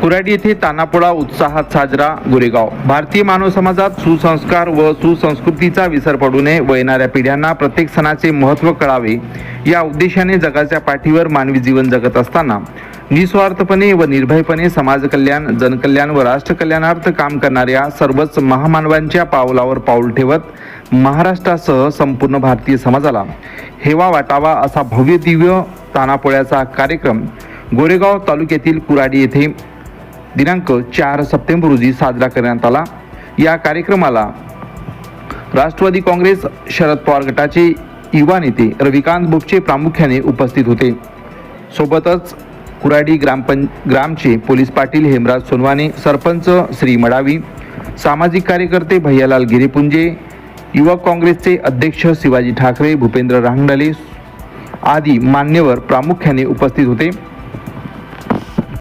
कुराडी येथे तानापोळा उत्साहात साजरा गोरेगाव. भारतीय मानव समाजात सुसंस्कार व सुसंस्कृतीचा विसर पडू नये व येणाऱ्या पिढ्यांना प्रत्येक सणाचे महत्त्व कळावे या उद्देशाने जगाच्या पाठीवर मानवी जीवन जगत असताना निस्वार्थपणे व निर्भयपणे समाजकल्याण जनकल्याण व राष्ट्रकल्याणार्थ काम करणाऱ्या सर्वच महामानवांच्या पावलावर पाऊल ठेवत महाराष्ट्रासह संपूर्ण भारतीय समाजाला हेवा वाटावा असा भव्य दिव्य तानापोळ्याचा कार्यक्रम गोरेगाव तालुक्यातील कुराडी येथे दिनांक चार सप्टेंबर रोजी साजरा करण्यात आला. या कार्यक्रमाला राष्ट्रवादी काँग्रेस शरद पवार गटाचे युवा नेते रविकांत बुपचे प्रामुख्याने उपस्थित होते. सोबतच कुराडी ग्रामपं ग्रामचे पोलीस पाटील हेमराज सोनवाने सरपंच श्री मडावी सामाजिक कार्यकर्ते भैयालाल गिरेपुंजे युवक काँग्रेसचे अध्यक्ष शिवाजी ठाकरे भूपेंद्र रांगडाले आदी मान्यवर प्रामुख्याने उपस्थित होते.